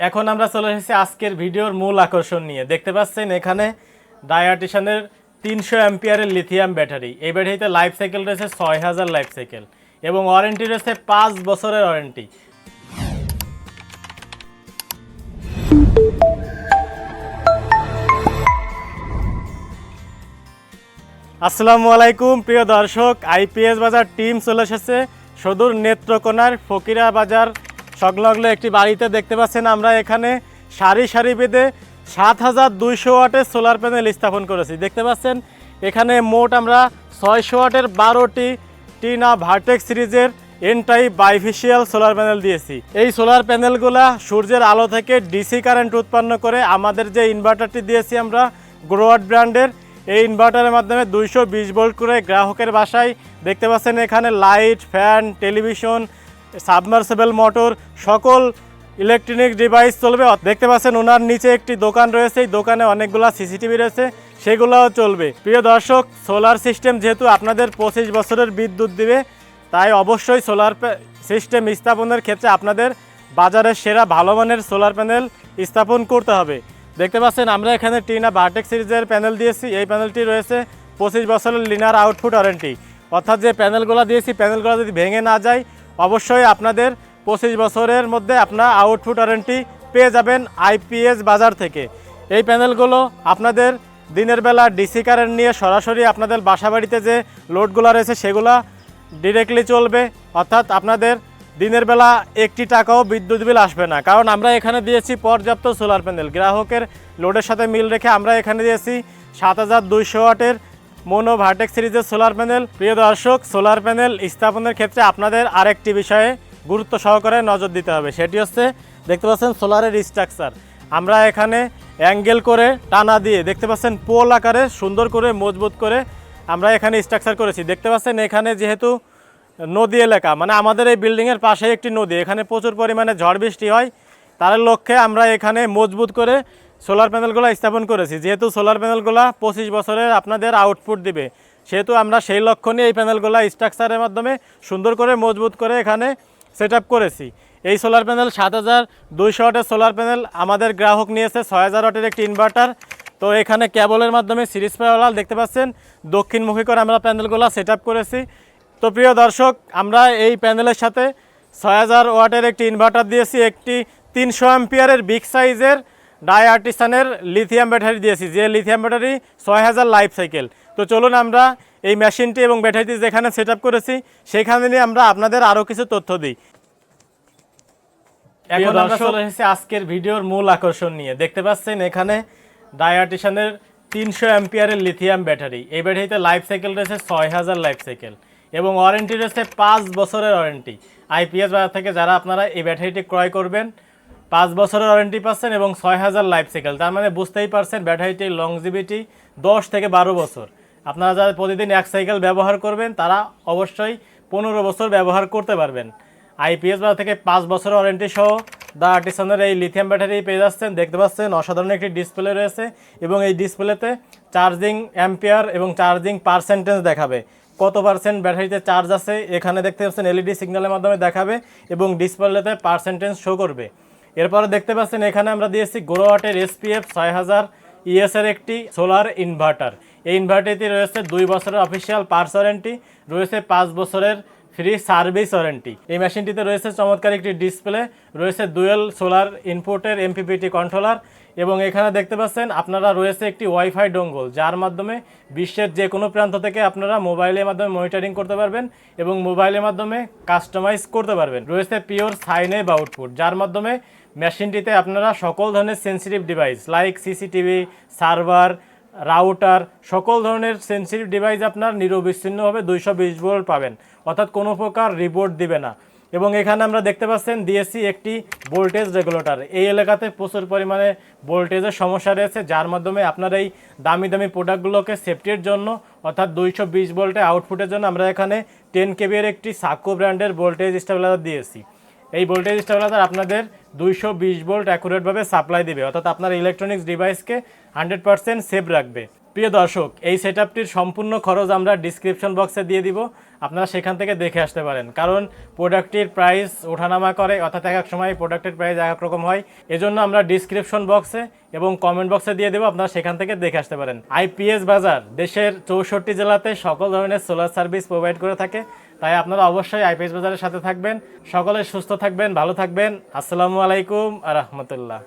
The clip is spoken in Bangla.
এখন আমরা চলে এসেছি আজকের ভিডিওর মূল আকর্ষণ নিয়ে। দেখতে পাচ্ছেন এখানে ডায়াটিশনের তিনশো অ্যাম্পিয়ারের লিথিয়াম ব্যাটারি। এই ব্যাটারিতে লাইফ সাইকেল রয়েছে, ছয় হাজার লাইফ সাইকেল এবং ওয়ারেন্টি রয়েছে পাঁচ বছরের ওয়ারেন্টি। আসসালামু আলাইকুম, প্রিয় দর্শক। আইপিএস বাজার টিম চলে এসেছে সদূর নেত্রকোনার ফকিরা বাজার সংলগ্ন একটি বাড়িতে দেখতে পাচ্ছেন আমরা এখানে সারি সারি বেঁধে সাত হাজার দুইশো ওয়াটের সোলার প্যানেল স্থাপন করেছি। দেখতে পাচ্ছেন, এখানে মোট আমরা ছয়শো ওয়াটের বারোটি টিনা ভার্টেক সিরিজের N type bifacial solar panel দিয়েছি। এই সোলার প্যানেলগুলা সূর্যের আলো থেকে ডিসি কারেন্ট উৎপন্ন করে আমাদের যে ইনভার্টারটি দিয়েছি আমরা গ্রোয়াট ব্র্যান্ডের, এই ইনভার্টারের মাধ্যমে দুইশো বিশ ভোল্ট করে গ্রাহকের বাসায় দেখতে পাচ্ছেন এখানে light, fan, television submersible motor, সকল ইলেকট্রনিক ডিভাইস চলবে। দেখতে পাচ্ছেন ওনার নিচে একটি দোকান রয়েছে, এই দোকানে অনেকগুলো সিসিটিভি রয়েছে, সেগুলোও চলবে। প্রিয় দর্শক, সোলার সিস্টেম যেহেতু আপনাদের পঁচিশ বছরের বিদ্যুৎ দিবে, তাই অবশ্যই সোলার সিস্টেম স্থাপনের ক্ষেত্রে আপনাদের বাজারের সেরা ভালো মানের সোলার প্যানেল স্থাপন করতে হবে। দেখতে পাচ্ছেন, আমরা এখানে টিনা বার্টেক সিরিজের প্যানেল দিয়েছি, এই প্যানেলটি রয়েছে পঁচিশ বছরের লিনার আউটপুট ওয়ারেন্টি। অর্থাৎ যে প্যানেলগুলো দিয়েছি, প্যানেলগুলো যদি ভেঙে না যায় অবশ্যই আপনাদের পঁচিশ বছরের মধ্যে আপনার আউটপুট ওয়ারেন্টি পেয়ে যাবেন আইপিএস বাজার থেকে। এই প্যানেলগুলো আপনাদের দিনের বেলা ডিসি কারেন্ট নিয়ে সরাসরি আপনাদের বাসাবাড়িতে যে লোডগুলো রয়েছে সেগুলা ডিরেক্টলি চলবে। অর্থাৎ আপনাদের দিনের বেলা একটি টাকাও বিদ্যুৎ বিল আসবে না। কারণ আমরা এখানে দিয়েছি পর্যাপ্ত সোলার প্যানেল গ্রাহকের লোডের সাথে মিল রেখে আমরা এখানে দিয়েছি সাত হাজার দুইশো ওয়াটের মোনো ভার্টেক সিরিজের সোলার প্যানেল প্রিয় দর্শক সোলার প্যানেল স্থাপনের ক্ষেত্রে আপনাদের আরেকটি বিষয়ে গুরুত্ব সহকারে নজর দিতে হবে। সেটি হচ্ছে, দেখতে পাচ্ছেন সোলারের স্ট্রাকচার আমরা এখানে অ্যাঙ্গেল করে টানা দিয়ে দেখতে পাচ্ছেন পোল আকারে সুন্দর করে, মজবুত করে আমরা এখানে স্ট্রাকচার করেছি। দেখতে পাচ্ছেন এখানে যেহেতু নদী এলাকা মানে আমাদের এই বিল্ডিংয়ের পাশে একটি নদী। এখানে প্রচুর পরিমাণে ঝড় বৃষ্টি হয়। তার লক্ষ্যে আমরা এখানে মজবুত করে সোলার প্যানেলগুলো স্থাপন করেছি। যেহেতু সোলার প্যানেলগুলো পঁচিশ বছরের আপনাদের আউটপুট দিবে, সেহেতু আমরা সেই লক্ষ্য নিয়ে এই প্যানেলগুলো স্ট্রাকচারের মাধ্যমে সুন্দর করে মজবুত করে এখানে সেট করেছি। এই সোলার প্যানেল সাত হাজার দুইশো ওয়াটের সোলার প্যানেল আমাদের গ্রাহক নিয়েছে, ছয় হাজার ওয়াটের একটি ইনভার্টার তো এখানে কেবলের মাধ্যমে সিরিজ প্যারালাল দেখতে পাচ্ছেন দক্ষিণমুখী করে আমরা প্যানেলগুলো সেট করেছি। তো প্রিয় দর্শক, আমরা এই প্যানেলের সাথে ছয় হাজার ওয়াটের একটি ইনভার্টার দিয়েছি, একটি তিনশো অ্যাম্পিয়ারের বিগ সাইজের ডাই আর্টিসানের লিথিয়াম ব্যাটারি দিয়েছি যে লিথিয়াম ব্যাটারি ছয় হাজার লাইফ সাইকেল। তো চলুন আমরা এই মেশিনটি এবং ব্যাটারিটি যেখানে সেট করেছি সেখানে নিয়ে আমরা আপনাদের আরও কিছু তথ্য দিই। এখন আমরা চলে এসেছি আজকের ভিডিওর মূল আকর্ষণ নিয়ে। দেখতে পাচ্ছেন এখানে ডায়াটিশনের তিনশো অ্যাম্পিয়ারের লিথিয়াম ব্যাটারি। এই ব্যাটারিতে লাইফ সাইকেল রয়েছে ছয় হাজার লাইফ সাইকেল। এবং ওয়ারেন্টি রয়েছে পাঁচ বছরের ওয়ারেন্টি। আইপিএস বাজার থেকে যারা আপনারা এই ব্যাটারিটি ক্রয় করবেন পাঁচ বছরের ওয়ারেন্টি পাচ্ছেন এবং ছয় হাজার লাইফ সাইকেল তার মানে বুঝতেই পারছেন ব্যাটারিটির লংজিভিটি দশ থেকে বারো বছর। আপনারা যারা প্রতিদিন এক সাইকেল ব্যবহার করবেন, তারা অবশ্যই পনেরো বছর ব্যবহার করতে পারবেন। আইপিএস বাজার থেকে পাঁচ বছর ওয়ারেন্টি সহ দা আর্টিসনের এই লিথিয়াম ব্যাটারি পেয়ে যাচ্ছেন। দেখতে পাচ্ছেন, অসাধারণ একটি ডিসপ্লে রয়েছে এবং এই ডিসপ্লেতে চার্জিং অ্যাম্পিয়ার এবং চার্জিং পার্সেন্টেজ দেখাবে। কত পার্সেন্ট ব্যাটারিতে চার্জ আছে, এখানে দেখতে পাচ্ছেন এলইডি সিগন্যালের মাধ্যমে দেখাবে এবং ডিসপ্লেতে পার্সেন্টেজ শো করবে। এরপরে দেখতে পাচ্ছেন, এখানে আমরা দিয়েছি গোরোয়াটের এসপিএফ ছয় হাজার ইএসের একটি সোলার ইনভার্টার। এই ইনভার্টারটি রয়েছে দুই বছরের অফিসিয়াল পার্স ওয়ারেন্টি, রয়েছে পাঁচ বছরের ফ্রি সার্ভিস ওয়ারেন্টি। এই মেশিনটিতে রয়েছে চমৎকার একটি ডিসপ্লে, রয়েছে দুয়েল সোলার ইনপুটের এমপিপিটি কন্ট্রোলার এবং এখানে দেখতে পাচ্ছেন আপনারা রয়েছে একটি ওয়াইফাই ডোঙ্গল, যার মাধ্যমে বিশ্বের যে কোনো প্রান্ত থেকে আপনারা মোবাইলের মাধ্যমে মনিটরিং করতে পারবেন এবং মোবাইলের মাধ্যমে কাস্টমাইজ করতে পারবেন। রয়েছে পিওর সাইনে বা আউটপুট যার মাধ্যমে মেশিনটিতে আপনারা সকল ধরনের sensitive device like CCTV server, router, সকল ধরনের সেন্সিটিভ ডিভাইস আপনার নিরবিচ্ছিন্নভাবে দুইশো বিশ ভোল্ট পাবেন। অর্থাৎ কোনো প্রকার রিপোর্ট দিবে না। এবং এখানে আমরা দেখতে পাচ্ছেন দিয়েছি একটি ভোল্টেজ রেগুলেটর এই এলাকাতে প্রচুর পরিমাণে ভোল্টেজের সমস্যা রয়েছে, যার মাধ্যমে আপনার এই দামি দামি প্রোডাক্টগুলোকে সেফটির জন্য, অর্থাৎ দুইশো বিশ ভোল্টে আউটপুটের জন্য আমরা এখানে টেন কেবির একটি সাকো ব্র্যান্ডের ভোল্টেজ স্টেবিলাইজার দিয়েছি। এই ভোল্টেজ স্টেবিলাইজার আপনাদের দুইশো বিশ ভোল্ট অ্যাকুরেটভাবে সাপ্লাই দেবে, অর্থাৎ আপনার ইলেকট্রনিক্স ডিভাইসকে হান্ড্রেড পার্সেন্ট সেভ রাখবে। প্রিয় দর্শক, এই সেটআপটির সম্পূর্ণ খরচ আমরা ডিসক্রিপশন বক্সে দিয়ে দিব। আপনারা সেখান থেকে দেখে আসতে পারেন। কারণ প্রোডাক্টটির প্রাইস ওঠানামা করে, অর্থাৎ এক এক সময় প্রোডাক্টের প্রাইস এক এক রকম হয়। এজন্য আমরা ডিসক্রিপশন বক্সে এবং কমেন্ট বক্সে দিয়ে দেবো, আপনারা সেখান থেকে দেখে আসতে পারেন। আইপিএস বাজার, দেশের চৌষট্টি জেলাতে সকল ধরনের সোলার সার্ভিস প্রোভাইড করে থাকে। তাই আপনারা অবশ্যই আইপিএস বাজারের সাথে থাকবেন। সকলে সুস্থ থাকবেন, ভালো থাকবেন। আসসালামু আলাইকুম আ রহমতুল্লাহ।